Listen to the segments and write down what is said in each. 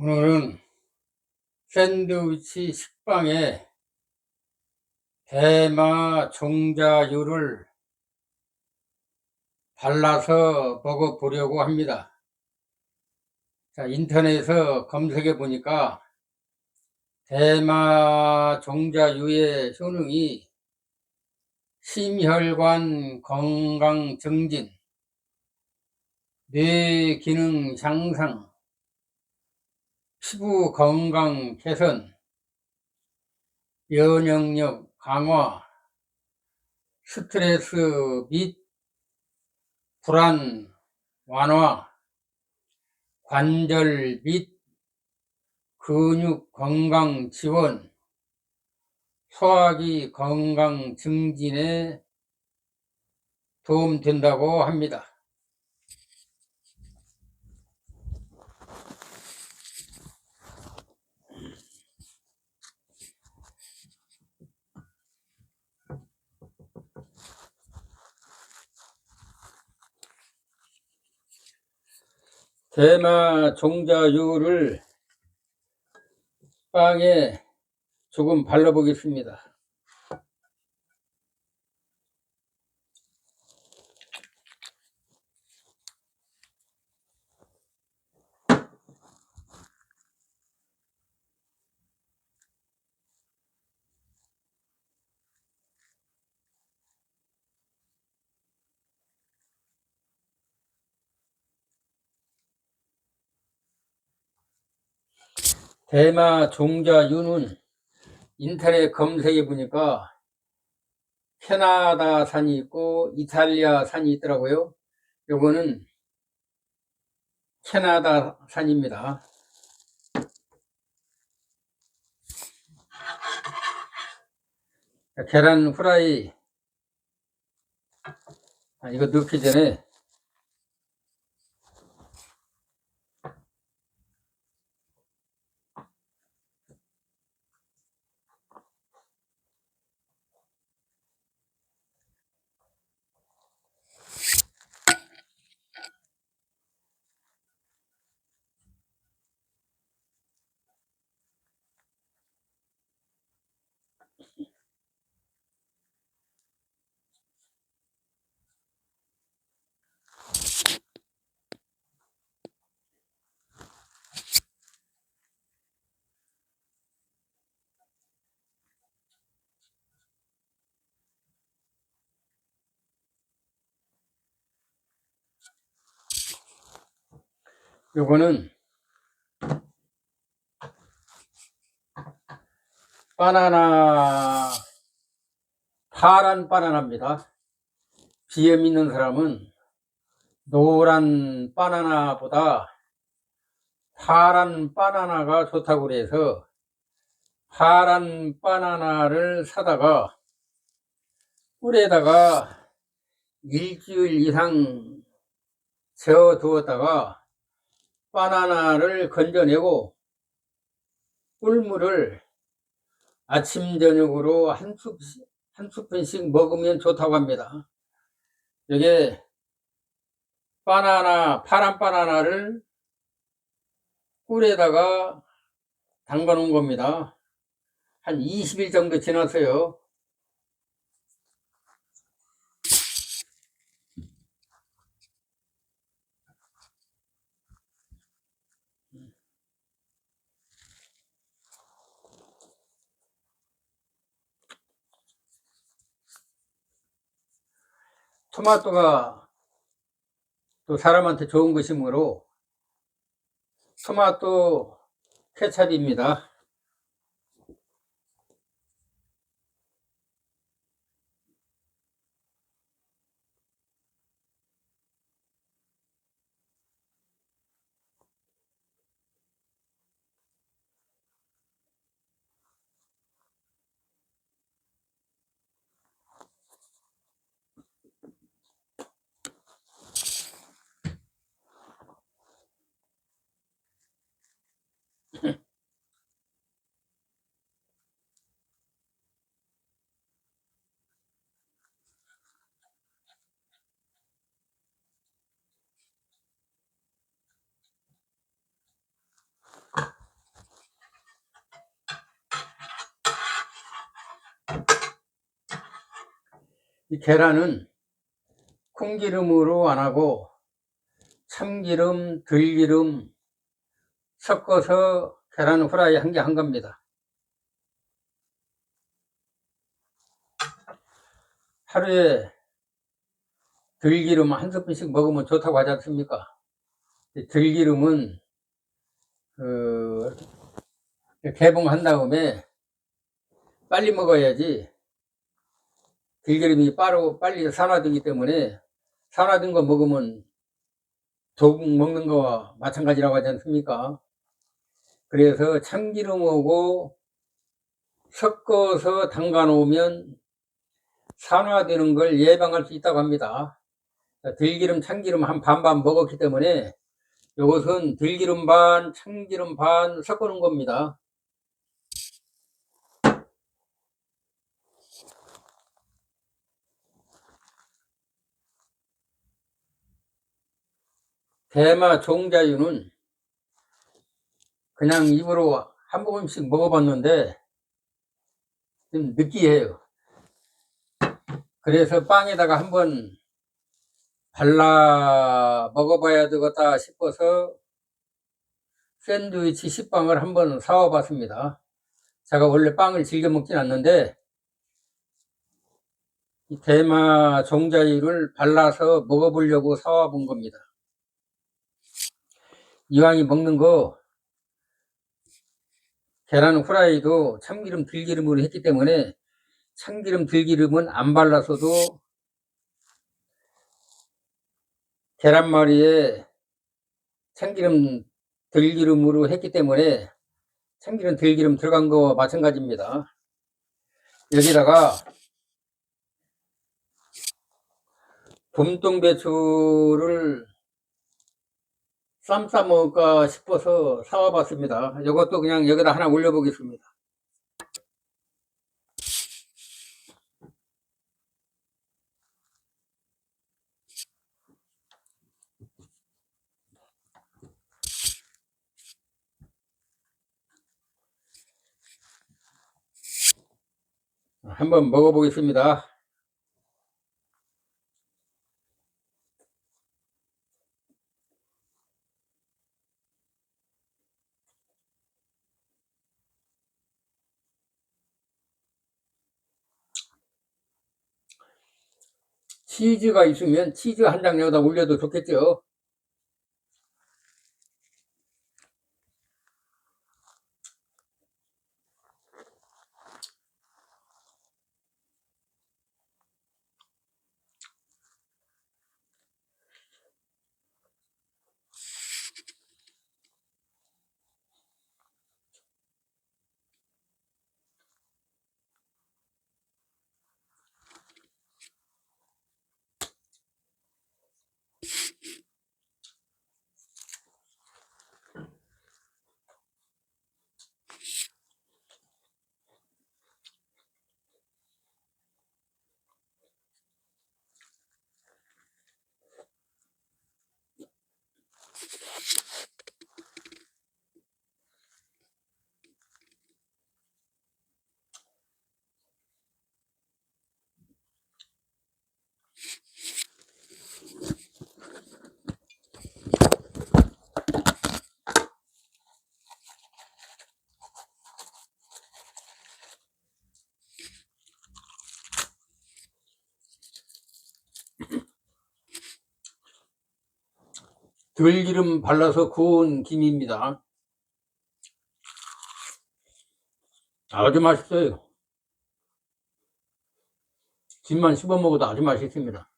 오늘은 샌드위치 식빵에 대마 종자유를 발라서 먹어보려고 합니다. 자, 인터넷에서 검색해 보니까 대마 종자유의 효능이 심혈관 건강 증진, 뇌 기능 향상, 피부 건강 개선, 면역력 강화, 스트레스 및 불안 완화, 관절 및 근육 건강 지원, 소화기 건강 증진에 도움된다고 합니다. 대마 종자유를 빵에 조금 발라보겠습니다. 대마 종자유는 인터넷 검색해 보니까 캐나다 산이 있고 이탈리아 산이 있더라고요. 요거는 캐나다 산입니다. 계란 후라이 아, 이거 넣기 전에 요거는 바나나 파란 바나나입니다. 비염 있는 사람은 노란 바나나보다 파란 바나나가 좋다고 그래서 파란 바나나를 사다가 꿀에다가 일주일 이상 재워 두었다가 바나나를 건져내고 꿀물을 아침 저녁으로 한 숲, 한 스푼씩 먹으면 좋다고 합니다. 이게 바나나, 파란 바나나를 꿀에다가 담가 놓은 겁니다. 한 20일 정도 지났어요. 토마토가 또 사람한테 좋은 것이므로 토마토 케찹입니다. 이 계란은 콩기름으로 안 하고 참기름, 들기름 섞어서 계란 후라이 한 개 한 겁니다. 하루에 들기름 한 스푼씩 먹으면 좋다고 하지 않습니까? 이 들기름은 그 개봉한 다음에 빨리 먹어야지 들기름이 빠르고 빨리 산화되기 때문에 산화된 거 먹으면 독 먹는 거와 마찬가지라고 하지 않습니까? 그래서 참기름하고 섞어서 담가 놓으면 산화되는 걸 예방할 수 있다고 합니다. 들기름, 참기름 한 반반 먹었기 때문에 이것은 들기름 반, 참기름 반 섞어 놓은 겁니다. 대마 종자유는 그냥 입으로 한 모금씩 먹어봤는데 좀 느끼해요. 그래서 빵에다가 한번 발라 먹어봐야 되겠다 싶어서 샌드위치 식빵을 한번 사와 봤습니다. 제가 원래 빵을 즐겨 먹진 않는데 이 대마 종자유를 발라서 먹어보려고 사와 본 겁니다. 이왕이 먹는 거 계란 후라이도 참기름 들기름으로 했기 때문에 참기름 들기름은 안 발라서도 계란말이에 참기름 들기름으로 했기 때문에 참기름 들기름 들어간 거와 마찬가지입니다. 여기다가 봄동배추를 쌈 싸먹을까 싶어서 사와 봤습니다. 이것도 그냥 여기다 하나 올려 보겠습니다. 한번 먹어보겠습니다. 치즈가 있으면 치즈 한 장 여기다 올려도 좋겠죠. 들기름 발라서 구운 김입니다. 아주 맛있어요. 김만 씹어 먹어도 아주 맛있습니다.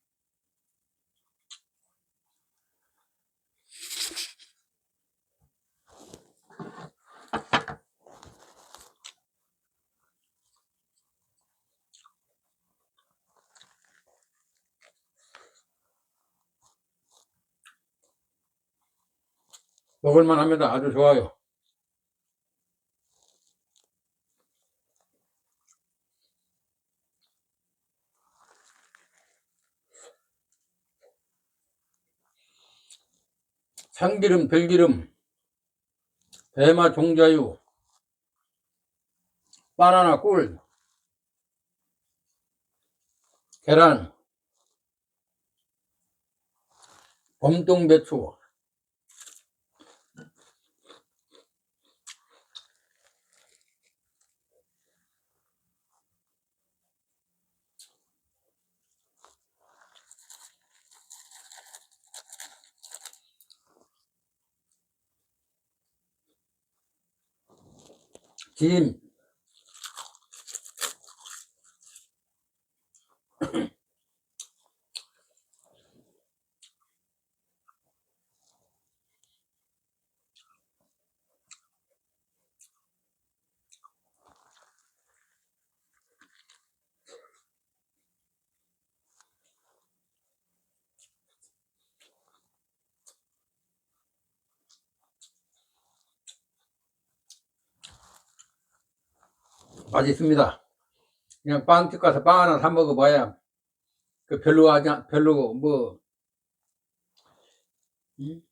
먹을만 합니다. 아주 좋아요. 참기름, 들기름, 대마 종자유, 바나나 꿀, 계란, 봄동 배추, 김, 맛있습니다. 그냥 빵집 가서 빵 하나 사 먹어봐야 그 별로 하지 않- 별로 뭐 음?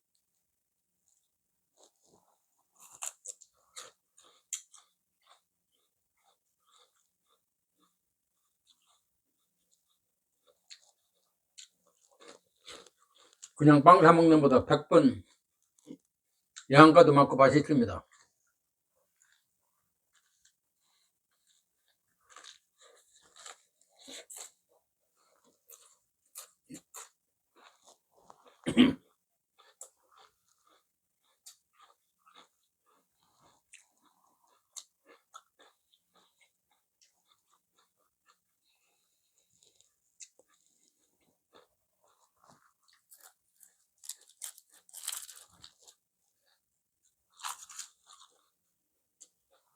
그냥 빵 사 먹는 것보다 100번 양가도 많고 맛있습니다.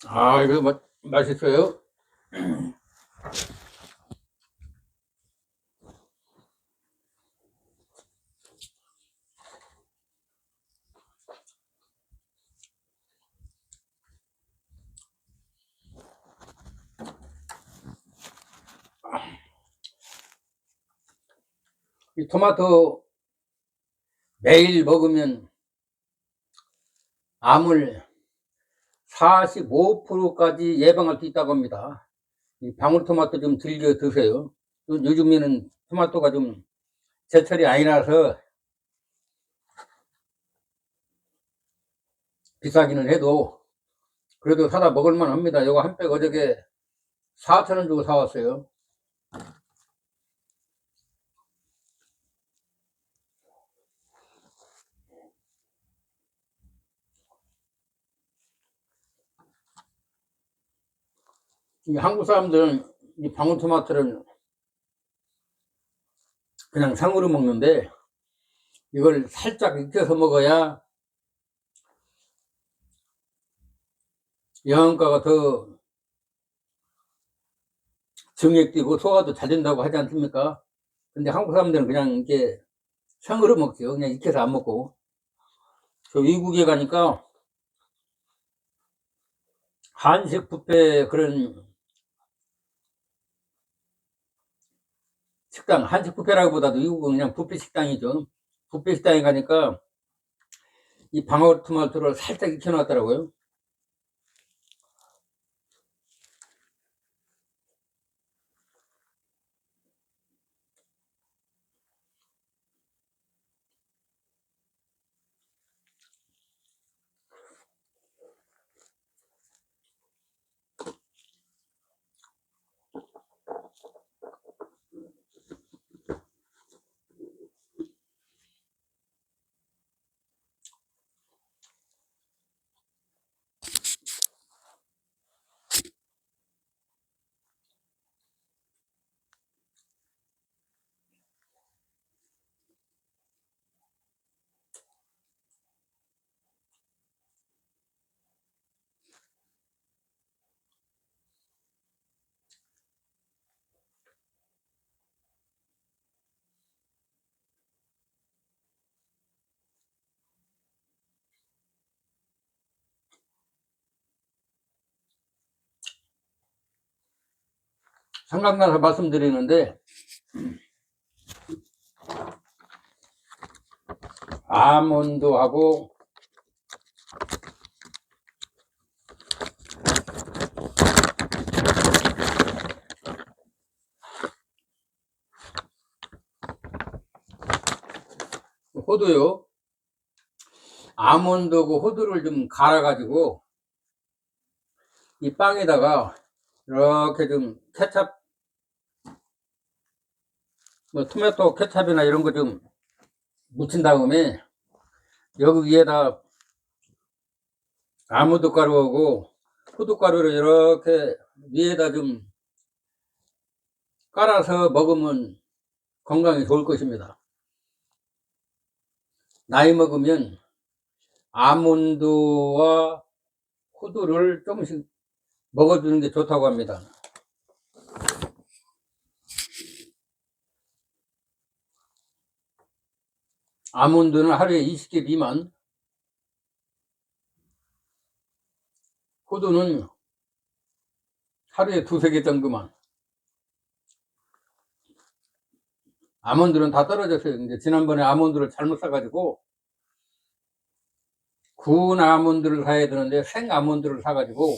아, 이거 맛, 맛있어요. 이 토마토 매일 먹으면 암을 45%까지 예방할 수 있다고 합니다. 이 방울토마토 좀 즐겨 드세요. 요- 요즘에는 토마토가 좀 제철이 아니라서 비싸기는 해도 그래도 사다 먹을만 합니다. 요거 한백 어저께 4천원 주고 사왔어요. 이 한국 사람들은 이 방울토마토를 그냥 상으로 먹는데 이걸 살짝 익혀서 먹어야 영양가가 더 정액되고 소화도 잘 된다고 하지 않습니까? 근데 한국 사람들은 그냥 이렇게 생으로 먹죠. 그냥 익혀서 안 먹고. 저 외국에 가니까 한식 뷔페 그런 식당, 한식 뷔페라기보다도 미국은 그냥 뷔페 식당이죠. 뷔페 식당에 가니까 이 방울토마토를 살짝 익혀놨더라고요. 생각나서 말씀드리는데 아몬드하고 호두요. 아몬드고 호두를 좀 갈아가지고 이 빵에다가 이렇게 좀 케찹 뭐 토마토 케찹이나 이런 거 좀 묻힌 다음에 여기 위에다 아몬드 가루하고 호두 가루를 이렇게 위에다 좀 깔아서 먹으면 건강에 좋을 것입니다. 나이 먹으면 아몬드와 호두를 조금씩 먹어주는 게 좋다고 합니다. 아몬드는 하루에 20개 미만, 호두는 하루에 두세 개 정도만. 아몬드는 다 떨어졌어요. 이제 지난번에 아몬드를 잘못 사가지고 구운 아몬드를 사야 되는데 생 아몬드를 사가지고